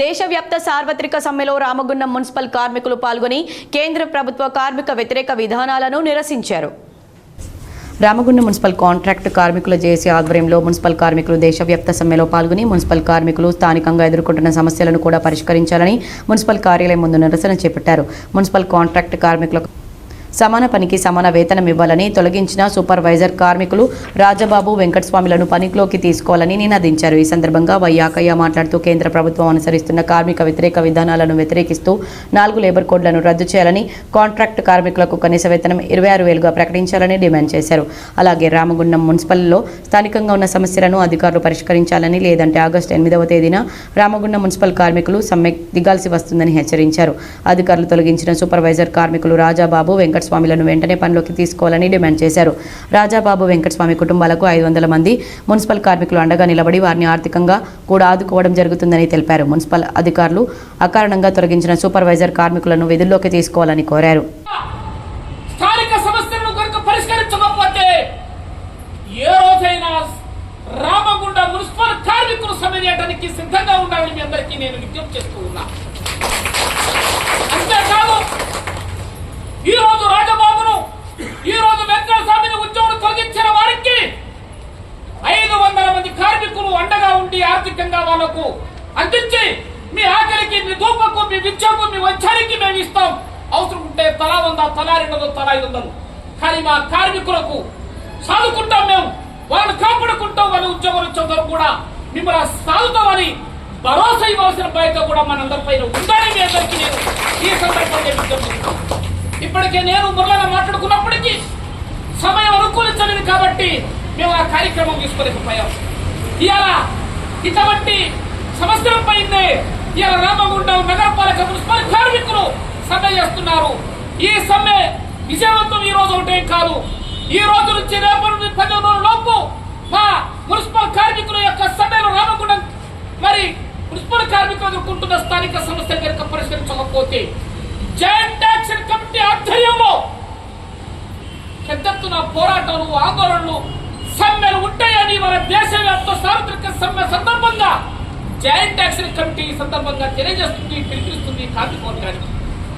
దేశవ్యాప్త సార్వత్రిక సమ్మెలో రామగుండం మున్సిపల్ కార్మికులు పాల్గొని కేంద్ర ప్రభుత్వ కార్మిక వ్యతిరేక విధానాలను నిరసించారు. రామగుండం మున్సిపల్ కాంట్రాక్ట్ కార్మికుల జేఏసీ ఆధ్వర్యంలో మున్సిపల్ కార్మికులు దేశవ్యాప్త సమ్మెలో పాల్గొని మున్సిపల్ కార్మికులు స్థానికంగా ఎదుర్కొంటున్న సమస్యలను కూడా పరిష్కరించాలని మున్సిపల్ కార్యాలయం ముందు నిరసన చేపట్టారు. మున్సిపల్ కాంట్రాక్ట్ కార్మికులకు సమాన పనికి సమాన వేతనం ఇవ్వాలని తొలగించిన సూపర్వైజర్ కార్మికులు రాజబాబు వెంకటస్వామిలను పనిలోకి తీసుకోవాలని నినదించారు. ఈ సందర్భంగా వైయాకయ్య మాట్లాడుతూ కేంద్ర ప్రభుత్వం అనుసరిస్తున్న కార్మిక వ్యతిరేక విధానాలను వ్యతిరేకిస్తూ నాలుగు లేబర్ కోడ్లను రద్దు చేయాలని కాంట్రాక్ట్ కార్మికులకు కనీస వేతనం ఇరవై ఆరు వేలుగా ప్రకటించాలని డిమాండ్ చేశారు. అలాగే రామగుండం మున్సిపల్లో స్థానికంగా ఉన్న సమస్యలను అధికారులు పరిష్కరించాలని లేదంటే ఆగస్టు ఎనిమిదవ తేదీన రామగుండం మున్సిపల్ కార్మికులు సమ్మె దిగాల్సి వస్తుందని హెచ్చరించారు. అధికారులు తొలగించిన సూపర్వైజర్ కార్మికులు రాజాబాబు వెంకటస్వామిలను వెంటనే పనిలోకి తీసుకోవాలని డిమాండ్ చేశారు. రాజాబాబు వెంకటస్వామి కుటుంబాలకు ఐదు వందల మంది మున్సిపల్ కార్మికులు అండగా నిలబడి వారిని ఆర్థికంగా కూడా ఆదుకోవడం జరుగుతుందని తెలిపారు. మున్సిపల్ అధికారులు అకారణంగా తొలగించిన సూపర్వైజర్ కార్మికులను విధుల్లోకి తీసుకోవాలని కోరారు. స్థానిక సమస్యలను కనుక పరిష్కరించకపోతే ఏ రోజైనా రామగుండ మున్సిపల్ కార్మికులు సమ్మె సిద్ధంగా ఉండాలని మీ అందరికీ నేను విజ్ఞప్తి చేస్తూ ఉన్నా. ఈ రోజు రాజబాబును ఈ రోజు వెంకటస్వామిని ఉద్యోగులు తొలగించిన వారికి ఐదు వందల మంది కార్మికులు అండగా ఉండి ఆర్థికంగా వాళ్ళకు అందించి మీ ఆకలికి మీ దూపకు మీ విద్యకు మీ వచ్చానికి మేము ఇస్తాం. అవసరం ఉంటే తలా వంద తలా రెండు వందలు తలా ఐదు వందలు కానీ మా కార్మికులకు సాదుకుంటాం మేము. వాళ్ళని కాపాడుకుంటాం. వాళ్ళ ఉద్యోగులు వచ్చేందరూ కూడా మిమ్మల్ని సాగుతామని భరోసా ఇవ్వాల్సిన బాధ్యత కూడా మనందరిపైన ఉందని మీ అందరికీ నేను ఈ సందర్భంగా విజ్ఞప్తి ఇప్పటికే నేను మురళన మాట్లాడుకున్నప్పటికీ సమయం అనుకూలించలేదు కాబట్టి మేము ఆ కార్యక్రమం తీసుకోలేకపోయాం. ఇవాళ ఇటువంటి సంవత్సరం పైందే ఇవాళ రామగుండం నగరపాలక మున్సిపల్ కార్మికులు సమ్మె చేస్తున్నారు. ఈ సమ్మె విజయవంతం ఈ రోజు ఒకటే కాదు. ఈ రోజు నుంచి రేపటి నుండి పది రోజుల లోపు మా మున్సిపల్ కార్మికుల యొక్క సమ్మెను రామగుండం మరి మున్సిపల్ కార్మికులు ఎదుర్కొంటున్న స్థానిక సమస్యలు కనుక పరిష్కరించకపోతే జాయింట్ దేశంలో పెద్దెత్తున పోరాటాలు ఆందోళనలు సమ్మెలు ఉంటాయని మన దేశవ్యాప్త సార్వత్రిక సమ్మె సందర్భంగా జాయింట్ యాక్షన్ కమిటీ సందర్భంగా తెలియజేస్తుంది పిలిపిస్తుంది కార్మిక వర్గానికి.